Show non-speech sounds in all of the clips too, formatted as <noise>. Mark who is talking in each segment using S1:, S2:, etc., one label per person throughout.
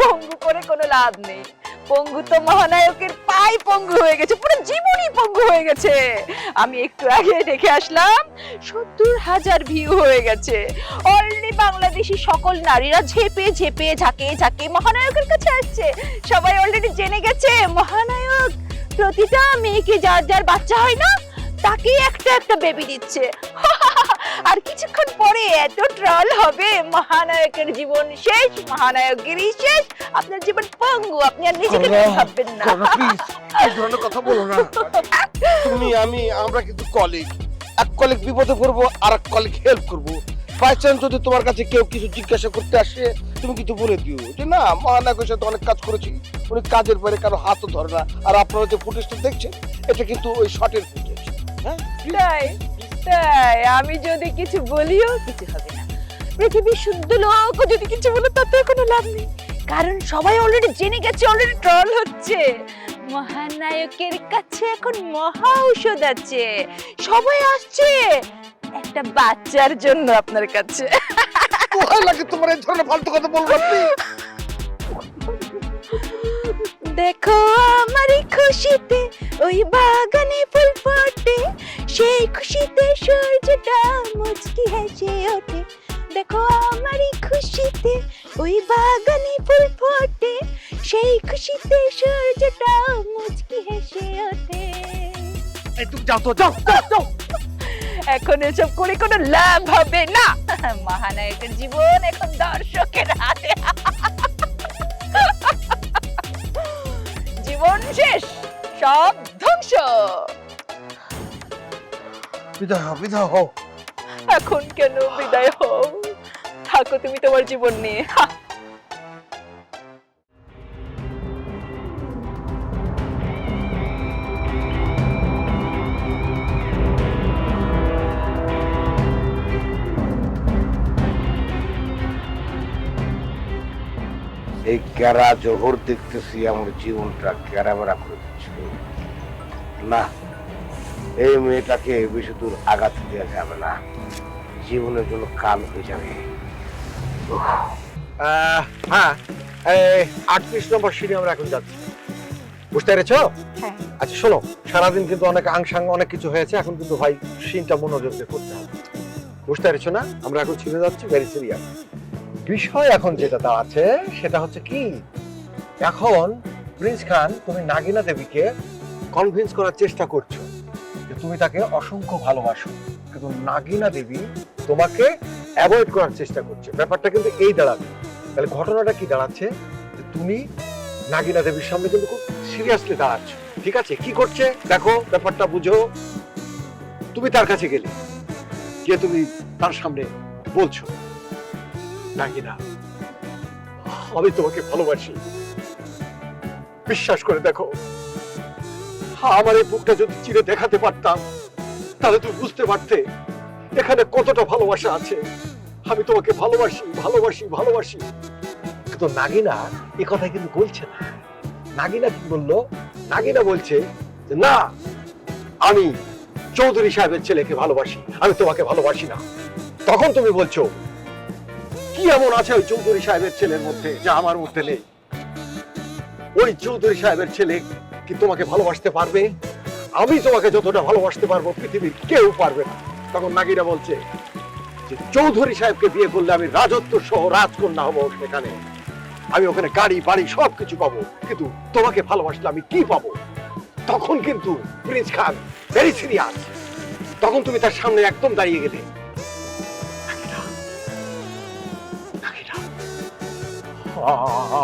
S1: পঙ্গু করে কোনো লাভ নেই। পঙ্গু তো মহানায়কের পাই পঙ্গু হয়ে গেছে, পুরো জীবনই পঙ্গু হয়ে গেছে। আমি একটু আগে দেখে আসলাম, সত্তর হাজার ভিউ হয়ে গেছে। অলরেডি বাংলাদেশি সকল নারীরা ঝেপে ঝেপে, ঝাঁকে ঝাঁকে মহানায়কের কাছে আসছে। সবাই অলরেডি জেনে গেছে, মহানায়ক প্রতিটা মেয়েকে যার যার বাচ্চা হয় না তাকেই একটা একটা বেবি দিচ্ছে। <laughs> আর কিছুক্ষণ পরে এত ট্রল হবে মহানায়কের জীবন শেষ মহানায়কেরই শেষ। আপনার জীবন পঙ্গু আপনি আর নিজেকে ভাববেন না।
S2: করোনা, এই ধরনের কথা বলো না। <laughs> তুমি আমি আমরা কিন্তু কলিগ এক কলিগ বিপদে পড়ব আর এক কলিগ হেল্প করব। বাই চান্স যদি তোমার কাছে কেউ কিছু জিজ্ঞাসা করতে আসে তুমি কিন্তু বলে দিও যে না মহানায়কের সাথে অনেক কাজ করেছি। উনি কাজের বাইরে কারও হাতও ধরে না। আর আপনারা যে ফুটেজটা দেখছেন এটা কিন্তু ওই শর্টের ফুটেজ
S1: তাই তাই, আমি যদি কিছু বলিও, কিছু হবে না। পৃথিবীর শুদ্ধ লোক, যদি কিছু বলে তাতে কোনো লাভ নেই। কারণ সবাই অলরেডি জেনে গেছে অলরেডি ট্রল হচ্ছে। মহানায়কের কাছে এখন মহা ঔষধ আছে। সবাই আসছে। একটা বাচ্চার জন্য আপনার কাছে।
S2: লাগে তোমার এই ধরনের ফালতু কথা বলব?
S1: দেখো আমারই খুশিতে ওই বাগানে ফুল ফোটে। সেই খুশিতে সূর্যটা মুচকি হেসে ওঠে। দেখো আমারই খুশিতে ওই বাগানে ফুল ফোটে। সেই খুশিতে সূর্যটা মুচকি হেসে ওঠে।
S2: এই তুমি যাও তো যাও যাও, যাও।
S1: এখন এসব করে কোনো লাভ হবে না। মহানায়কের জীবন এখন দর্শকের হাতে। জীবন শেষ সব ধ্বংস।
S2: বিদায় হও বিদায় হও।
S1: এখন কেন বিদায় হও? থাকো তুমি তোমার জীবন নিয়ে।
S2: ক্যারা জোহর দেখতেছি আমার জীবনটা ক্যারামেরা করে দিচ্ছে না এই মেয়েটাকে বেশি দূর আঘাত দেওয়া যাবে না। জীবনের জন্য কাল হয়ে যাবে।
S3: হ্যাঁ আটত্রিশ নম্বর সিঁড়ি আমরা এখন যাচ্ছি। বুঝতে পেরেছ?
S1: হ্যাঁ।
S3: আচ্ছা শোনো সারাদিন কিন্তু অনেক আংসাং অনেক কিছু হয়েছে এখন কিন্তু ভাই সিনটা মনোযোগ দিয়ে করতে হবে। বুঝতে পেরেছ না? আমরা এখন ছিঁড়ে যাচ্ছি ভেরি সিরিয়াস বিষয় এখন যেটা দাঁড়াচ্ছে সেটা হচ্ছে কি, এখন প্রিন্স খান তুমি নাগিনা দেবীকে কনভিন্স করার চেষ্টা করছ যে তুমি তাকে অসংখ্য ভালোবাসো, কিন্তু নাগিনা দেবী তোমাকে অ্যাভয়েড করার চেষ্টা করছে। ব্যাপারটা কিন্তু এই দাঁড়াবে। তাহলে ঘটনাটা কি দাঁড়াচ্ছে? যে তুমি নাগিনা দেবীর সামনে কিন্তু খুব সিরিয়াসলি দাঁড়াচ্ছ। ঠিক আছে, কি করছে? দেখো, ব্যাপারটা বুঝো। তুমি তার কাছে গেলে, গিয়ে তুমি তার সামনে বলছো। নাগিনা আমি তোমাকে ভালোবাসি। বিশ্বাস করে দেখো, আমার এই বুকটা যদি চিরে দেখাতে পারতাম, তাহলে তুমি বুঝতে পারতে এখানে কতটা ভালোবাসা আছে। আমি তোমাকে ভালোবাসি ভালোবাসি ভালোবাসি। কিন্তু নাগিনা এ কথা কিন্তু বলছে না। নাগিনা কি বলল? নাগিনা বলছে যে, না, আমি চৌধুরী সাহেবের ছেলেকে ভালোবাসি। আমি তোমাকে ভালোবাসি না। তখন তুমি বলছো কি এমন আছে ওই চৌধুরী সাহেবের ছেলের মধ্যে যা আমার মধ্যে নেই? ওই চৌধুরী সাহেবের ছেলে কি তোমাকে ভালোবাসতে পারবে? আমি তোমাকে যতটা ভালোবাসতে পারব, পৃথিবীর কেউ পারবে না। তখন নাগিরা বলছে, যে চৌধুরী সাহেবকে বিয়ে করলে আমি রাজত্ব সহ রাজকন্যা হব সেখানে। আমি ওখানে গাড়ি, বাড়ি সব কিছু পাবো। কিন্তু তোমাকে ভালোবাসলে আমি কি পাবো? তখন কিন্তু প্রিন্স খান ভেরি সিরিয়াস তখন তুমি তার সামনে একদম দাঁড়িয়ে গেলে।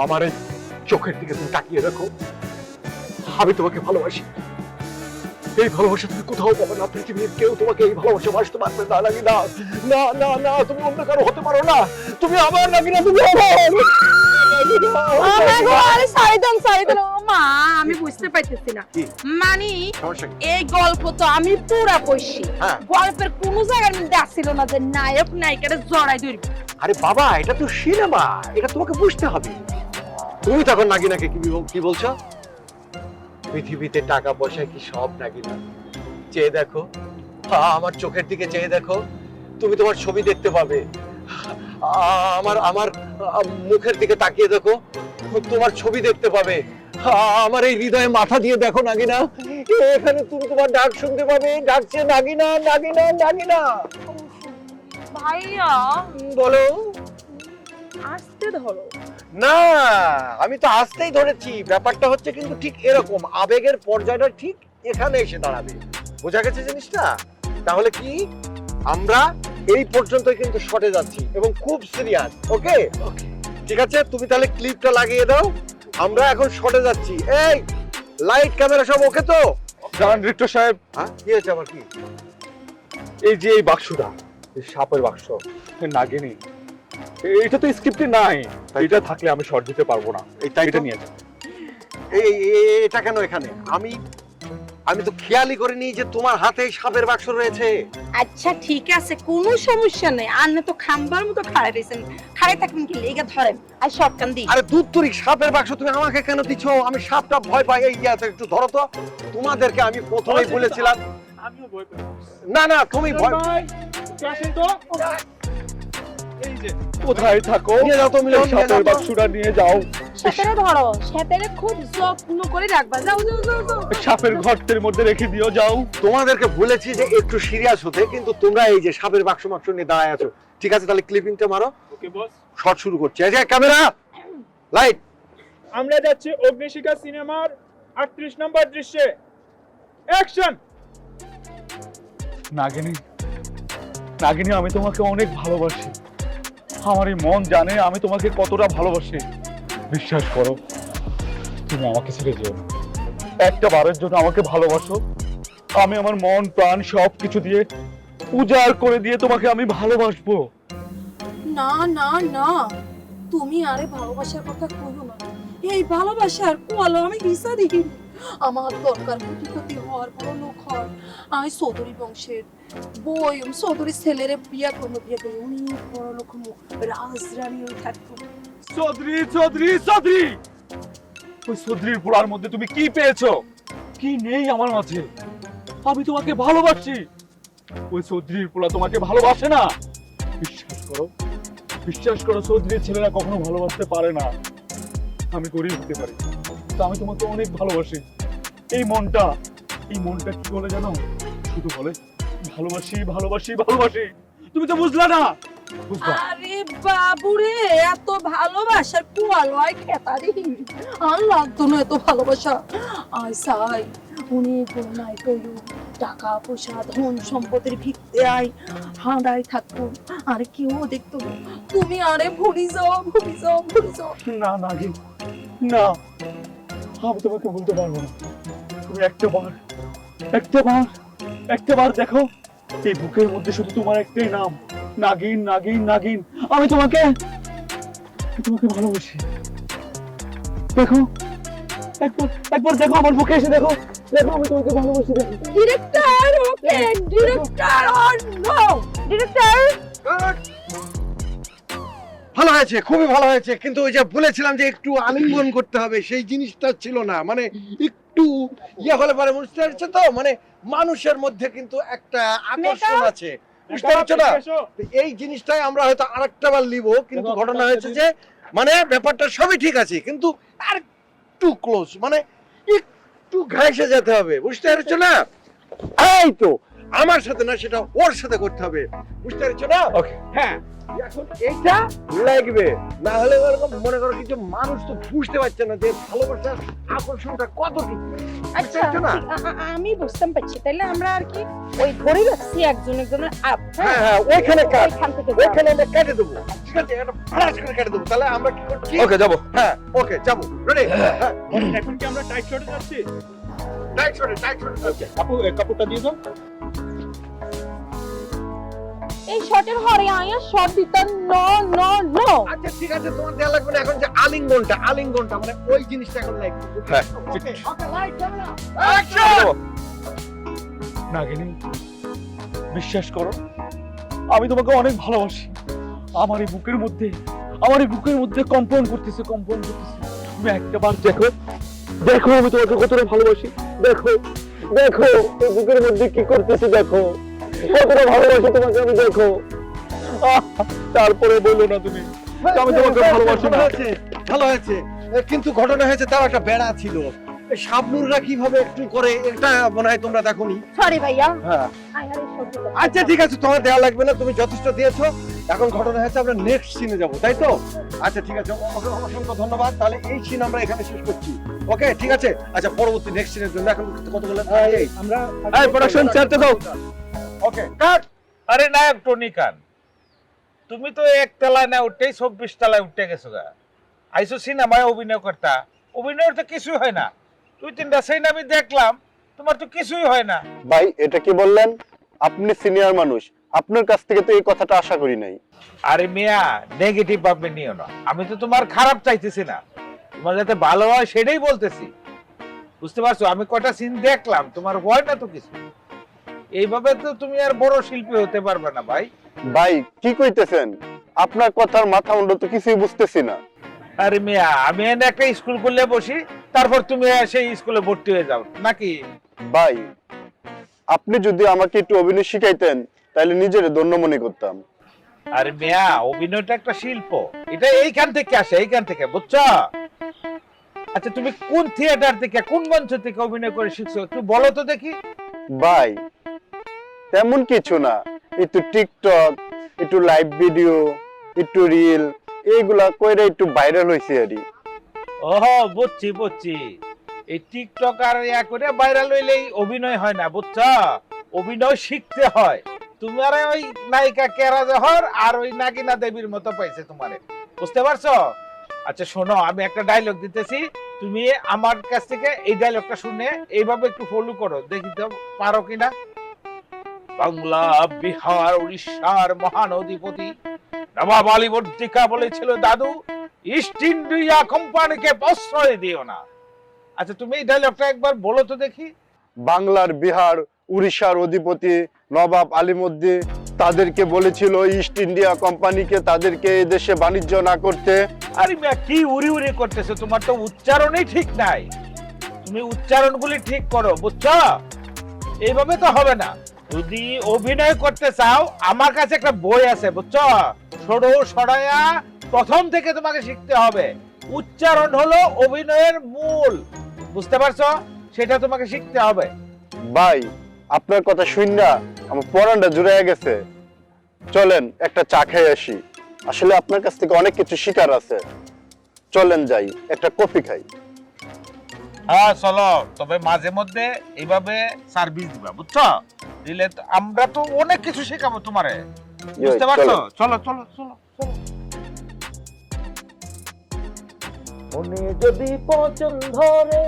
S3: আমার এই চোখের দিকে তুমি তাকিয়ে দেখো। আমি তোমাকে ভালোবাসি। এই ভালোবাসা তুমি কোথাও পাবে না পৃথিবীর কেউ তোমাকে এই ভালোবাসা বাসতে পারবে না নাকি না না না না তুমি অন্য কারও হতে পারো না। তুমি আমার নাকি না তুমি
S4: আমি বুঝতে পাইতেছি না। মানে এই গল্প তো আমি পুরা পড়ছি। গল্পের কোন জায়গার মধ্যে আসছিল না যে নায়ক নায়িকারে জড়াই ধরবে।
S3: আরে বাবা, এটা তো সিনেমা, এটা তোমাকে বুঝতে হবে। তুমি তখন নাগিনাকে কি কি বলছো? পৃথিবীতে টাকা পয়সা কি সব নাগিনা? চেয়ে দেখো আমার চোখের দিকে চেয়ে দেখো, তুমি তোমার ছবি দেখতে পাবে। আমার আমার মুখের দিকে তাকিয়ে দেখো, তোমার ছবি দেখতে পাবে। আমার এই হৃদয়ে মাথা দিয়ে দেখো নাগিনা। এখানে তুমি তোমার ডাক শুনতে পাবে। ডাকছে নাগিনা নাগিনা নাগিনা।
S4: ভাইয়া।
S3: বলো।
S4: আসতে ধরো।
S3: না আমি তো আসতেই ধরেছি। ব্যাপারটা হচ্ছে কিন্তু ঠিক এরকম। আবেগের পর্যায়টা ঠিক এখানে এসে দাঁড়াবে। বোঝা গেছে জিনিসটা? তাহলে কি? আমরা এই পর্যন্তই কিন্তু শটে যাচ্ছি এবং খুব সিরিয়াস ওকে? ঠিক আছে? তুমি তাহলে ক্লিপটা লাগিয়ে দাও। আমরা এখন শটে যাচ্ছি। এই লাইট ক্যামেরা সব ওকে তো?
S5: জানান ডিরেক্টর সাহেব
S3: হ্যাঁ কি হয়েছে আবার কি?
S5: এই যে এই বাক্সটা সাপের বাক্স। নাগিনী এটা তো স্ক্রিপ্টে নাই। এটা থাকলে আমি শর্ট দিতে পারব না।
S3: এই তাই
S5: এটা নিয়ে যাও।
S3: এই এটা কেন এখানে? আমি আমি তো খেয়ালই করিনি যে তোমার হাতে সাপের বাক্স রয়েছে।
S4: আচ্ছা ঠিক আছে কোনো সমস্যা নেই। আর না তো খাম্বার মতো খাড়াই রয়েছেন খাড়াই থাকবেন কি? লেগে ধরেন। আর সব কান দিই।
S3: আরে দুধ তুরি সাপের বাক্স তুমি আমাকে কেন দিছো? আমি সাপটা ভয় পাই। এই ইয়াতে একটু ধরো তো। তোমাদেরকে আমি প্রথমেই বলেছিলাম
S5: আমিও ভয় পাই
S3: না না তুমি ভয়
S5: আসেন তো? এই যে। কোথায় থাকো?
S3: নিয়ে যাও তো
S5: সাপের বাক্সটা নিয়ে যাও।
S4: ধরো খুব যত্ন করে রাখবা। যাও যাও যাও যাও।
S5: সাপের মধ্যে রেখে দিও যাও।
S3: তোমাদেরকে বলেছি যে একটু সিরিয়াস হতে কিন্তু তোমরা এই যে সাপের বাক্স মাক্স নিয়ে দাঁড়ায় আছো। ঠিক আছে তাহলে ক্লিপিংটা মারো।
S5: ওকে বস
S3: শট শুরু করছি। এই যে ক্যামেরা লাইট
S6: আমরা যাচ্ছি অগ্নিশিখা সিনেমার আটত্রিশ নম্বর দৃশ্যে। অ্যাকশন
S5: নাগিনী নাগিনী আমি তোমাকে অনেক ভালোবাসি। আমার এই মন জানে আমি তোমাকে কতটা ভালোবাসি। বিশ্বাস করো, তুমি আমাকে ছেড়ে যেও একটা বারের জন্য আমাকে ভালোবাসো। আমি আমার মন, প্রাণ সব কিছু দিয়ে উজাড় করে দিয়ে তোমাকে আমি ভালোবাসবো।
S7: না না না। তুমি আরে ভালোবাসার কথা কইও না। এই ভালোবাসার কোয়ালো আমি হিসা দেখি আমার দরকার কোটিপতি হওয়ার বড় লোক হওয়ার আমি চৌধুরী বংশের বই চৌধুরী ছেলেরে বিয়া বিয়া করে অনেক বড় লোক
S5: চৌধুরী চৌধুরী চৌধুরী ওই মধ্যে তুমি কি পেয়েছ? কি নেই আমার মাঝে? আমি তোমাকে ভালোবাসি। ওই চৌধুরীর পোড়া তোমাকে ভালোবাসে না। বিশ্বাস করো বিশ্বাস করো চৌধুরীর ছেলেরা কখনো ভালোবাসতে পারে না। আমি গরিব হতে পারি। তো আমি তোমাকে অনেক ভালোবাসি। এই মনটা এই মনটা কি বলে জানো? শুধু বলে ভালোবাসি ভালোবাসি ভালোবাসি। তুমি তো বুঝলা না।
S7: আরে বাবুরে এত ভালোবাসার কোয়ালো আই খেতা দেখি। আর লাগতো না এত ভালোবাসা। আই সাই উনি কোনো নাই টাকা পয়সা ধন সম্পদের ভিত্তে আই হাঁদাই থাকতো আর কেউ দেখতো তুমি আরে ভুলি যাও ভুলি যাও ভুলি যাও।
S5: না না না। আমি তোমাকে বলতে পারব না। তুমি একটা বার একটা বার একটা বার দেখো এই বুকের মধ্যে শুধু তোমার একটাই নাম। নাগিন নাগিন নাগিন। আমি তোমাকে তোমাকে ভালোবাসি। দেখো একবার একবার দেখো আমার বুকে এসে দেখো দেখো আমি তোমাকে ভালোবাসি দেখো।
S7: Director okay director no
S4: director.
S2: ভালো হয়েছে খুবই ভালো হয়েছে কিন্তু ওই যে বলেছিলাম যে একটু আলিঙ্গন করতে হবে সেই জিনিসটা ছিল না। মানে একটু ইয়ে হলে পরে বুঝতে পারছ তো? মানে মানুষের মধ্যে কিন্তু একটা আকর্ষণ আছে। বুঝতে পারছ না? এই জিনিসটাই আমরা হয়তো আরেকটা বার লিব কিন্তু ঘটনা হয়েছে যে মানে ব্যাপারটা সবই ঠিক আছে কিন্তু আর একটু ক্লোজ মানে একটু ঘাইসে যেতে হবে বুঝতে পারছ না? এই তো আমার সাথে না সেটা ওর সাথে করতে হবে। বুঝতে পারছ না?
S5: ওকে
S2: হ্যাঁ এখন এইটা লাগবে। না হলে এরকম মনে করো কিছু মানুষ তো বুঝতে পারছে না যে ভালোবাসার আকর্ষণটা কতটুকু
S4: আচ্ছা
S2: বুঝতে পারছ না?
S4: আ- আ- আমি বুঝতাম পারছি। তাহলে আমরা আর কি ওই ধরে রাখছি একজন একজনের আপ
S2: হ্যাঁ? হ্যাঁ ওইখানে কাট।
S4: ওইখান থেকে যাও।
S2: ওইখানে আমরা কেটে দেবো। ঠিক আছে একটা ফ্লাশ করে কেটে দেবো। তাহলে আমরা কি করছি?
S5: ওকে যাব।
S2: হ্যাঁ ওকে যাব। রেডি হ্যাঁ।
S6: এখন কি আমরা টাইট শটে যাচ্ছি?
S2: টাইট টাইট
S6: আপু এই কাপড়টা দিয়ে দাও
S4: এই শটের হরে আয়া শট দিতাম নো নো নো
S2: আচ্ছা ঠিক আছে তোমার দেওয়া লাগবে না এখন যে আলিঙ্গনটা আলিঙ্গনটা মানে ওই জিনিসটা এখন লাগবে।
S5: হ্যাঁ,
S2: okay okay light camera action.
S5: নাগিনী বিশ্বাস করো আমি তোমাকে অনেক ভালোবাসি। আমার এই বুকের মধ্যে আমার এই বুকের মধ্যে কম্পন করতেছে কম্পন করতেছে। তুমি একটা বার দেখো দেখো আমি তোমাকে কতটা ভালোবাসি। দেখো দেখো এই বুকের মধ্যে কি করতেছে দেখো। কতটা ভালোবাসি তোমাকে আমি দেখো। তারপরে বলল না তুমি আমি তোমাকে ভালোবাসি না।
S3: ভালো হয়েছে। কিন্তু ঘটনা হয়েছে তার একটা বেড়া ছিল। এই শাবনুররা কীভাবে একটু করে এটা মনে হয় তোমরা দেখোনি।
S4: সরি ভাইয়া।
S3: হ্যাঁ। আচ্ছা ঠিক আছে তোমার দেওয়া লাগবে না তুমি যথেষ্ট দিয়েছ। এখন ঘটনা হয়েছে আমরা নেক্সট সিনে যাব তাই তো? আচ্ছা ঠিক আছে অসংখ্য অসংখ্য ধন্যবাদ। তাহলে এই সিন আমরা এখানে শেষ করছি। ওকে ঠিক আছে? আচ্ছা পরবর্তী নেক্সট সিনের জন্য এখন কতগুলো এই
S6: আমরা
S5: প্রোডাকশন দাও।
S3: ওকে কাট
S8: আরে নায়ক টনি খান তুমি তো এক তলায় না উঠতেই চব্বিশ তলায় উঠতে গেছো গা। আইসো সিনেমায় অভিনয় করতা অভিনয়ের তো কিছুই হয় না। তুই তিনটা সিন আমি দেখলাম তোমার তো কিছুই হয় না।
S9: ভাই এটা কি বললেন? আপনি সিনিয়র মানুষ আপনার কাছ থেকে তো এই কথাটা আশা করি নাই।
S8: আরে মিয়া নেগেটিভ ভাবে নিও না। আমি তো তোমার খারাপ চাইতেছি না। তোমার যাতে ভালো হয় সেটাই বলতেছি। বুঝতে পারছ? আমি কটা সিন দেখলাম তোমার হয় না তো কিছু। এইভাবে তো তুমি আর বড় শিল্পী হতে পারবে না ভাই।
S9: ভাই কি কইতেছেন? আপনার কথার মাথা মুন্ড তো কিছুই বুঝতেছি না।
S8: আরে মিয়া আমি এনে একটা স্কুল খুললে বসি তারপর তুমি সেই স্কুলে ভর্তি হয়ে যাও। নাকি?
S9: ভাই আপনি যদি আমাকে একটু অভিনয় শিখাইতেন তাহলে নিজের ধন্য মনে করতাম।
S8: আরে মিয়া অভিনয়টা একটা শিল্প। এটা এইখান থেকে আসে এইখান থেকে বুঝছ? আচ্ছা তুমি কোন থিয়েটার থেকে কোন মঞ্চ থেকে অভিনয় করে শিখছো? একটু বলো তো দেখি।
S9: ভাই তেমন কিছু না। একটু টিকটক একটু লাইভ ভিডিও একটু রিল এইগুলা কইরা একটু ভাইরাল হয়েছে আরই
S8: ওহ বুঝছি বুঝছি। এই টিকটক আর ইয়া করে ভাইরাল হইলেই অভিনয় হয় না বুঝছ? অভিনয় শিখতে হয়। তোমার ওই নায়িকা কেরা জহর আর ওই নাগিনা দেবীর মতো পাইছে বুঝতে পারছ? আচ্ছা শোনো, আমি একটা ডায়লগ দিতেছি। তুমি আমার কাছ থেকে এই ডায়লগটা শুনে এইভাবে একটু ফলো করো, দেখি তো পারো কিনা। বাংলা, বিহার, উড়িষ্যার মহান অধিপতি নবাব আলীবর্দিকা বলেছিল, দাদু ইস্ট ইন্ডিয়া কোম্পানিকে প্রশ্রয় দিও না। আচ্ছা তুমি এই ডায়লগটা একবার বলো তো দেখি।
S9: বাংলার বিহার উড়িষ্যার অধিপতি নবাব আলিমুদ্দি তাদেরকে বলেছিল ইস্ট ইন্ডিয়া কোম্পানিকে তাদেরকে এই দেশে বাণিজ্য না করতে।
S8: আরে কি উড়ি উড়ি করতেছে? তোমার তো উচ্চারণই ঠিক নাই। তুমি উচ্চারণগুলি ঠিক করো বুঝছ? এইভাবে তো হবে না। যদি অভিনয় করতে চাও আমার কাছে একটা বই আছে বুঝছ? সরো সরায়া প্রথম থেকে তোমাকে শিখতে হবে। উচ্চারণ হলো অভিনয়ের মূল বুঝতে পারছ? সেটা তোমাকে শিখতে হবে।
S9: ভাই আপনার কথা শুন না আমার পরানটা জুড়ে গেছে। চলেন একটা চা খেয়ে আসি। আসলে আপনার কাছ থেকে অনেক কিছু শিকার আছে। চলেন যাই একটা কফি খাই।
S8: হ্যাঁ চলো। তবে মাঝে মধ্যে এইভাবে সার্ভিস দিবা বুঝছ? দিলে আমরা তো অনেক কিছু শেখাবো তোমারে। বুঝতে পারছ? চলো চলো চলো চলো।
S10: মনে যদি পছন্দ ধরে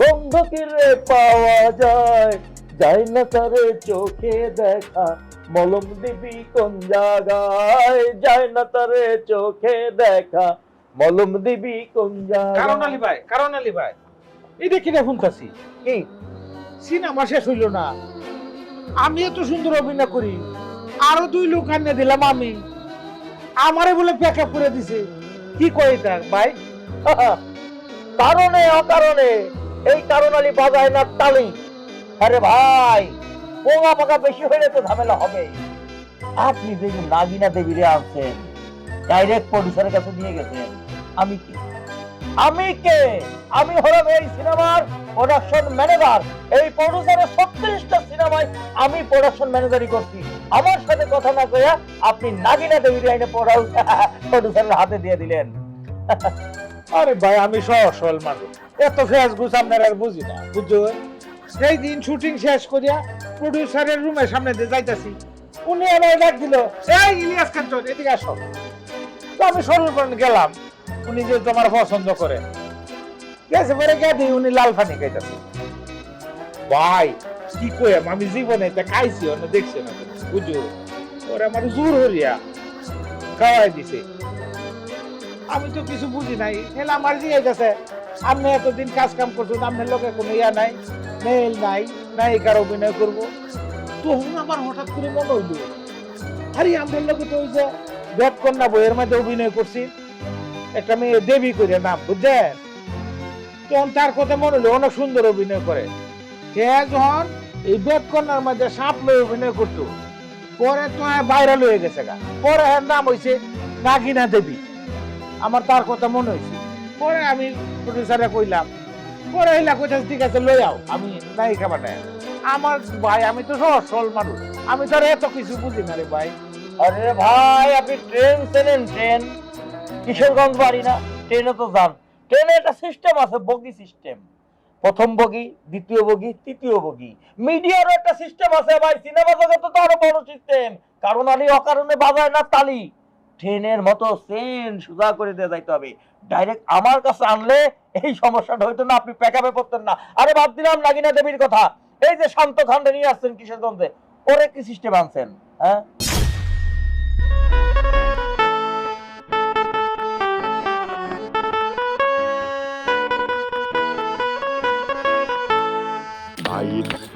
S10: বন্ধ কিরে পাওয়া যায় যায় না তারে চোখে দেখা মলম দিবি কোন জায়গায়? যায় না তারে চোখে দেখা মলম দিবি কোন
S8: কারণ আলী ভাই কারণ আলী ভাই। শুনতাছি।
S10: কি
S8: সিনেমা শেষ হইল না। আমি এত সুন্দর অভিনয় করি আরও দুই লোক আনিয়ে দিলাম আমি। আমারে বলে প্যাক করে দিছে। কি কয় এটা ভাই? <laughs>
S10: কারণে অকারণে এই কারণ আলী বাজায় না তালি। আরে ভাই, পোঙা পাকা বেশি হলে তো ঝামেলা হবে। আপনি যে নাগিনা দেবীরে আনছেন ডাইরেক্ট প্রডিউসারের কাছে নিয়ে গেছেন, আমি কি? আমি কে? আমি হলাম এই সিনেমার প্রোডাকশন ম্যানেজার এই প্রডিউসারের ছত্রিশটা সিনেমায় আমি প্রোডাকশন ম্যানেজারই করছি। আমার সাথে কথা না কইয়া আপনি নাগিনা দেবীর আইনে প্রডিউসারের <laughs> হাতে দিয়ে দিলেন।
S8: আরে ভাই, আমি সহজ সরল মানুষ। এত ফেস গুছ আপনার আর বুঝি না, বুঝছ? সেই দিন শুটিং শেষ করিয়া প্রডিউসারের রুমের সামনে দিয়ে যাইতাছি, উনি আমার ডাক দিল, এই ইলিয়াস এদিকে আসো। তো আমি সরলপণ গেলাম, উনি যে তোমার পছন্দ করে। গেছে পরে উনি লাল খাইতেছে। ভাই, কি আমি জীবনে এটা খাইছি, অন্য দেখছি না আমার জোর হরিয়া খাওয়াই দিছে। আমি তো কিছু বুঝি নাই হেলা আমার গেছে। আপনি এতদিন কাজ কাম করছেন, আপনার লোকে কোনো ইয়া নাই। মেল নাই নায়িকার অভিনয় করব। তখন আমার হঠাৎ করে মনে হইল, আরে আমাদের লোকে তো ওই যে বেদ কন্যা বইয়ের মধ্যে অভিনয় করছি, একটা মেয়ে দেবী করে নাম, বুঝছেন? তখন তার কথা মনে হলো অনেক সুন্দর অভিনয় করে। সে যখন এই বেদ কন্যার মধ্যে সাপ লয়ে অভিনয় করতো, পরে তো ভাইরাল হয়ে গেছে গা। পরে এর নাম হইছে নাগিনা দেবী। আমার তার কথা মনে হয়েছে পরে আমি প্রডিউসারে কইলাম পরে হইলা কইতাছে ঠিক আছে, লই আও। আমি নায়িকা বানাই আমার ভাই, আমি তো সহজ সরল মানুষ। আমি তো এত কিছু বুঝি না রে ভাই।
S10: আরে ভাই, আপনি ট্রেন চেনেন, ট্রেন? কিশোরগঞ্জ বাড়ি না? ট্রেনে তো যান। ট্রেনে একটা সিস্টেম আছে, বগি সিস্টেম প্রথম বগি, দ্বিতীয় বগি, তৃতীয় বগি। মিডিয়ারও একটা সিস্টেম আছে ভাই, সিনেমা জগতে তো আরও বড় সিস্টেম কারণ আলী অকারণে বাজায় না তালি। ট্রেনের মতো সেন সুজা করে দিয়ে যাইতে হবে। ডাইরেক্ট আমার কাছে আনলে এই সমস্যাটা হইতো না, আপনি প্যাকাপে পড়তেন না। আরে বাদ দিলাম নাগিনা দেবীর কথা। এই যে শান্ত খান্ডে নিয়ে আসছেন কিশোরগঞ্জে, ওরে কি সিস্টেম আনছেন হ্যাঁ?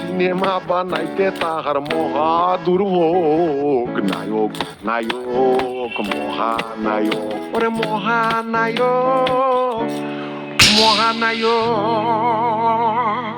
S11: সিনেমা বানাইতে তাহার মহা দুর্ভোগ নায়ক নায়ক মহানায়ক ওরে মহানায়ক মহানায়ক